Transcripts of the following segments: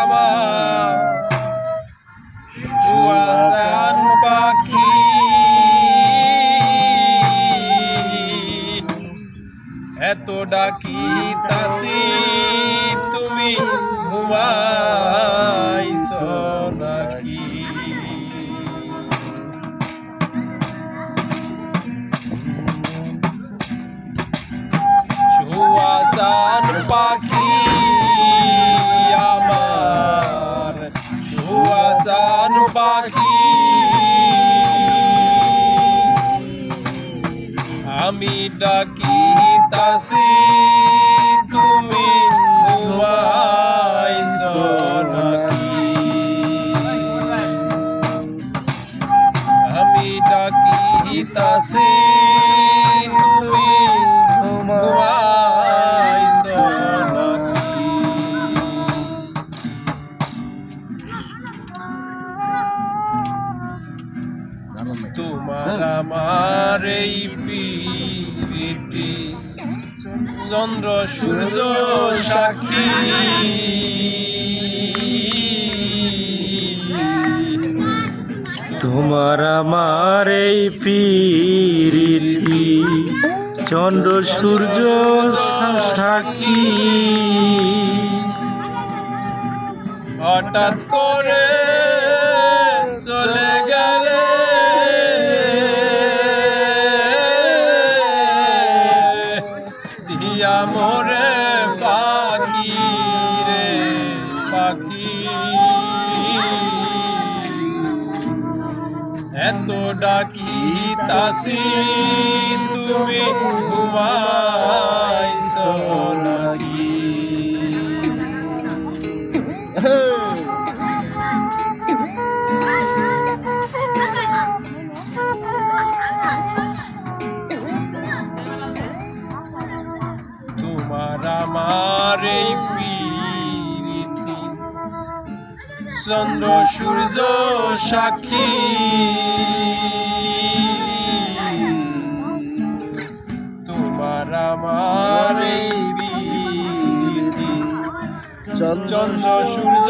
আমার পাখি। এত ডাকি তাসি তুমি ঘুমাইছ আমি ডাকি তাসি তুমি আমি ডাকি প্রীতি চন্দ্র সূর্য সাক্ষী। তোমার আমার এই প্রীতি। চন্দ্র সূর্য সাক্ষী। হঠাৎ করে এত ডাকি তাসি তুমি ঘুমাইছ নাকি? চন্দ্র সূর্য সাক্ষী। তোমার আমার চন্দ্র সূর্য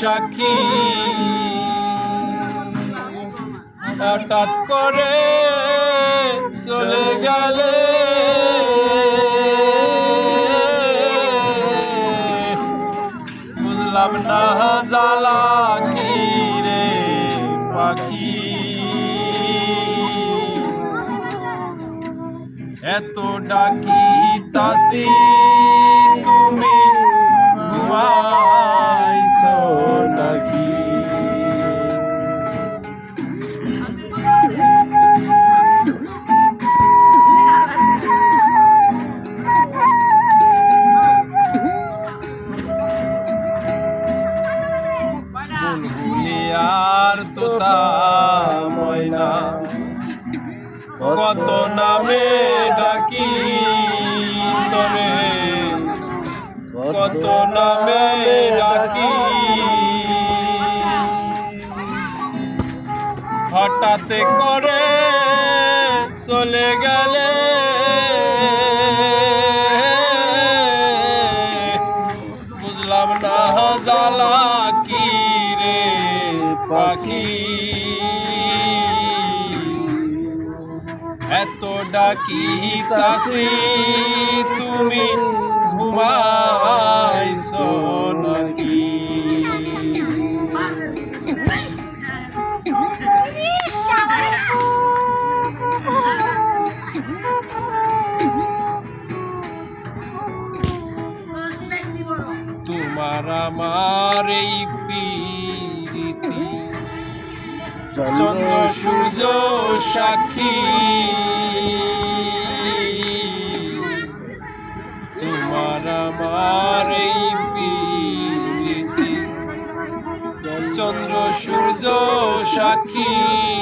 সাক্ষী। হঠাৎ করে চলে গেলে জ্বালা কি রে পাখি? এত ডাকি তাসি কত নামে ডাকি তরে? কত নামে ডাকি? হঠাৎ করে চলে গেলে বুঝলাম না জ্বালা কি রে পাখি? এত ডাকি তাসি তুমি ঘুমাইছ নাকি তোমার আমার এই চন্দ্র সূর্য সাক্ষী তোমার আমার এই চন্দ্র সূর্য সাক্ষী